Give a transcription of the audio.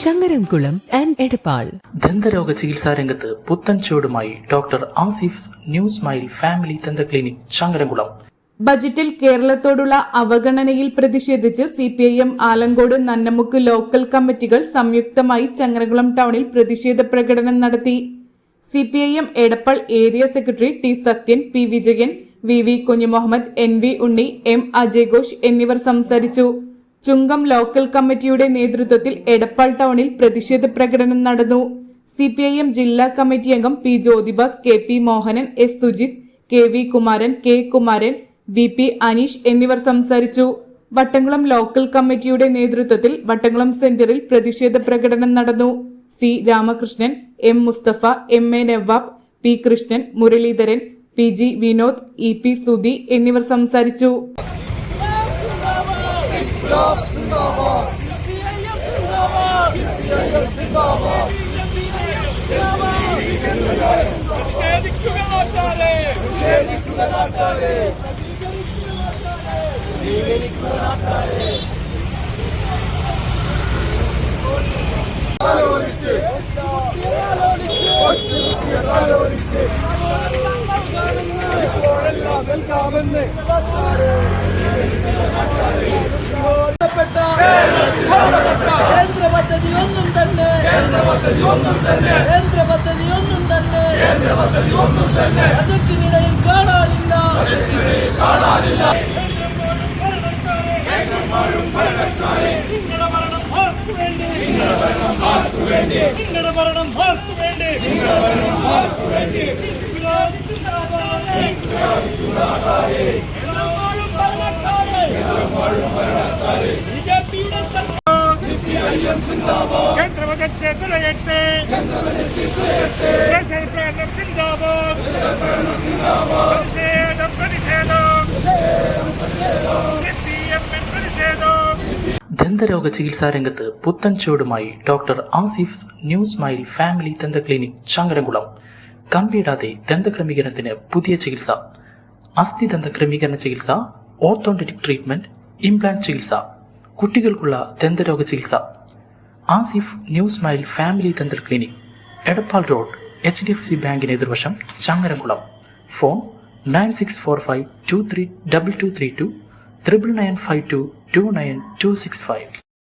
Changaramkulam and Edappal. ദന്തരോഗ ചികിത്സാ രംഗത്ത് പുത്തൻ ചുവടുമായി doctor Asif new smile family ദന്ത ക്ലിനിക് ചങ്ങരംകുളം. ബജറ്റിൽ കേരളത്തോടുള്ള അവഗണനയിൽ പ്രതിഷേധിച്ച് C P I M Alankode Nannamukku local കമ്മിറ്റികൾ സംയുക്തമായി ചങ്ങരകുളം ടൗണിൽ പ്രതിഷേധ പ്രകടനം നടത്തി. C P I M Edappal area secretary T Sathyan P Vijayan V V Kunhumuhammed N V Unni M Ajay Ghosh എന്നിവർ സംസാരിച്ചു. ചുങ്കം ലോക്കൽ കമ്മിറ്റിയുടെ നേതൃത്വത്തിൽ എടപ്പാൾ ടൗണിൽ പ്രതിഷേധ പ്രകടനം നടന്നു. സി പി ഐ എം ജില്ലാ കമ്മിറ്റി അംഗം P Jyothibas K P Mohanan S Sujith K V Kumaran K Kumaran V P Aneesh എന്നിവർ സംസാരിച്ചു. വട്ടംകുളം ലോക്കൽ കമ്മിറ്റിയുടെ നേതൃത്വത്തിൽ വട്ടംകുളം സെന്ററിൽ പ്രതിഷേധ പ്രകടനം നടന്നു. C Ramakrishnan M Musthafa M A Nawab P Krishnan Muraleedharan P G Vinod E P Sudhi എന്നിവർ സംസാരിച്ചു. İnkılap zindabat. zindabat. Hürriyet zindabat. ും ഒന്നും തന്നെ കേന്ദ്ര പദ്ധതി ഒന്നും തന്നെ കേന്ദ്ര പദ്ധതി ഒന്നും തന്നെ അതക്കിനിടയിൽ കാണാനില്ല കാണാനില്ല നിങ്ങളുടെ ഭരണം ആർക്കു വേണ്ടി നിങ്ങളുടെ ഭരണം ആർക്കു വേണ്ടി കേന്ദ്ര പ്രതിഷേധം ദന്തരോഗ ചികിത്സാ രംഗത്ത് പുത്തൻ ചൂടുമായി doctor Asif new smile family ദന്ത ക്ലിനിക് ചങ്കരംകുളം കമ്പിയിടാതെ ദന്തക്രമീകരണത്തിന് പുതിയ ചികിത്സ. അസ്ഥി ദന്ത ക്രമീകരണ ചികിത്സ ഓർത്തോണ്ടറ്റിക് ട്രീറ്റ്മെന്റ് ഇംപ്ലാന്റ് ചികിത്സ. കുട്ടികൾക്കുള്ള ദന്തരോഗ ചികിത്സ. ആസിഫ് ന്യൂ സ്മൈൽ ഫാമിലി തന്ത്ര clinic Edappal road H D F C ബാങ്കിന് എതിർവശം Changaramkulam. Phone nine six four five two three double two three two triple nine five two two nine two six five.